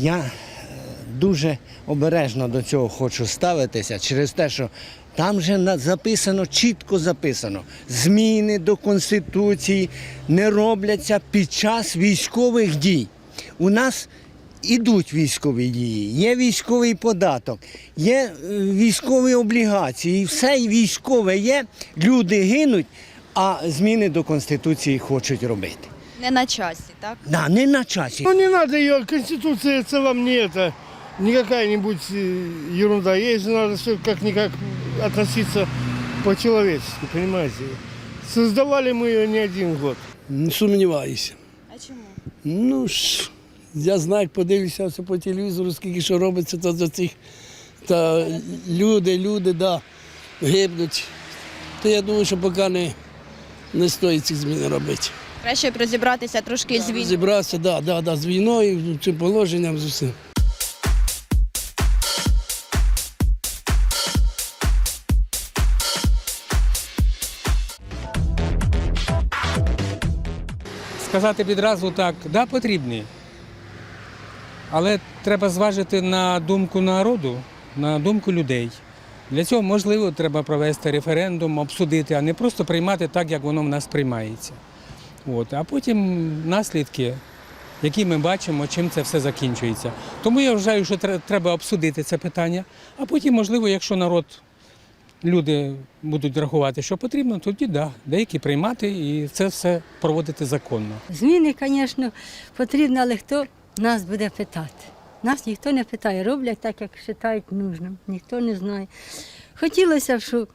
Я е, дуже обережно до цього хочу ставитися через те, що там же записано, чітко записано, зміни до Конституції не робляться під час військових дій. У нас ідуть військові дії, є військовий податок, є е, військові облігації, все військове є, люди гинуть, а зміни до Конституції хочуть робити. Не на часі, так? Да, не на часі. Ну не надо ее, Конституция это вам не это, не какая-нибудь э, ерунда. Ей же надо все как-никак относиться по-человечески, понимаете. Создавали мы ее не один год. Не сумніваюся. А чому? Ну ж, я знаю, як подивлюся все по телевізору, скільки що робиться то за цих. Та люди, люди, да, гибнуть. То я думаю, що поки не, не стоїть цих змін робити. Краще б розібратися трошки з війною. Зібратися, да, да, да, з війною, цим положенням, з усім. Сказати відразу так, да, потрібні. Але треба зважити на думку народу, на думку людей. Для цього, можливо, треба провести референдум, обсудити, а не просто приймати так, як воно в нас приймається. От. А потім наслідки, які ми бачимо, чим це все закінчується. Тому я вважаю, що треба обсудити це питання, а потім, можливо, якщо народ, люди будуть рахувати, що потрібно, тоді да, деякі приймати і це все проводити законно. Зміни, звісно, потрібні, але хто нас буде питати? Нас ніхто не питає, роблять так, як вважають нужним, ніхто не знає. Хотілося б, щоб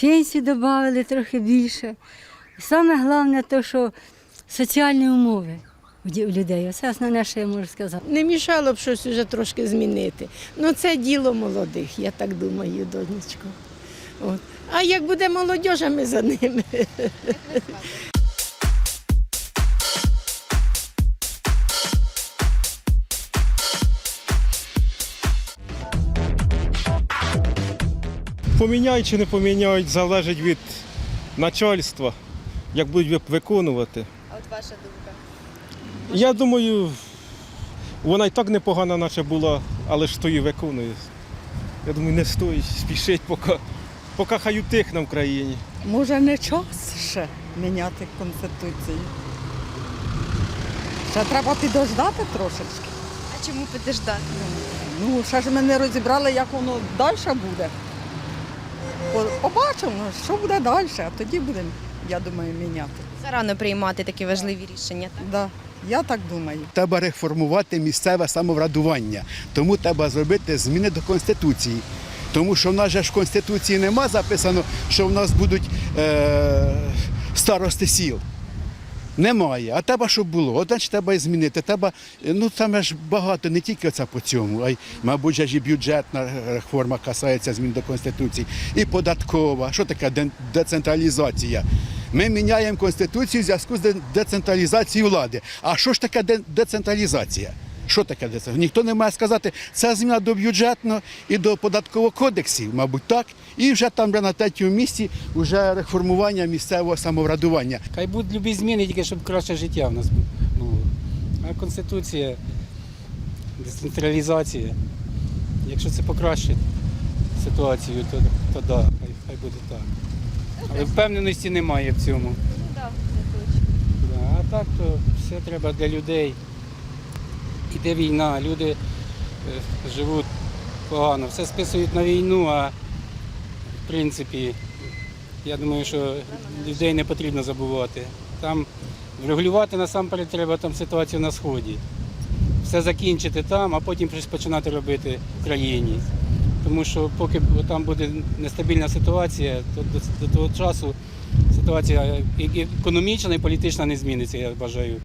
пенсію додали трохи більше. Саме головне, те, що соціальні умови у людей. Це основне, що я можу сказати. Не мішало б щось вже трошки змінити. Ну це діло молодих, я так думаю, донечко. От. А як буде молодь, ми за ними. Поміняють чи не поміняють, залежить від начальства, як будуть виконувати. А от ваша думка? Я думаю, вона і так непогана, наче була, але ж хто її виконує. Я думаю, не стоїть спішить, поки, поки хай утихне в країні. Може, не час ще міняти Конституцію? Ще треба підождати трошечки. А чому підождати? Ну, ще ж ми не розібрали, як воно далі буде. Побачимо, що буде далі, а тоді будемо, я думаю, міняти. Зарано приймати такі важливі рішення. Так? Да, я так думаю. Треба реформувати місцеве самоврядування. Тому треба зробити зміни до Конституції. Тому що в нас же ж в Конституції нема записано, що в нас будуть е- старости сіл. Немає. А треба, щоб було. От треба і змінити. Треба, е, ну там ж багато, не тільки це по цьому, а й, мабуть, ж і бюджетна реформа касається змін до Конституції, і податкова. Що таке децентралізація? Ми міняємо Конституцію в зв'язку з децентралізацією влади. А що ж таке децентралізація? Що таке децентралізація? Ніхто не має сказати, це зміна до бюджетного і до податкового кодексів, мабуть, так. І вже там вже на третьому місці вже реформування місцевого самоврядування. Хай будуть любі зміни, тільки щоб краще життя в нас було. А Конституція, децентралізація. Якщо це покращить ситуацію, то, то да, хай, хай буде так. Але впевненості немає в цьому. Ну так, це точно. Да, а так то все треба для людей. Іде війна, люди е, живуть погано, все списують на війну, а в принципі, я думаю, що людей не потрібно забувати. Там врегулювати насамперед треба там ситуацію на сході. Все закінчити там, а потім щось починати робити в країні. Тому що поки там буде нестабільна ситуація, то до, того часу ситуація економічна і політична не зміниться, я вважаю.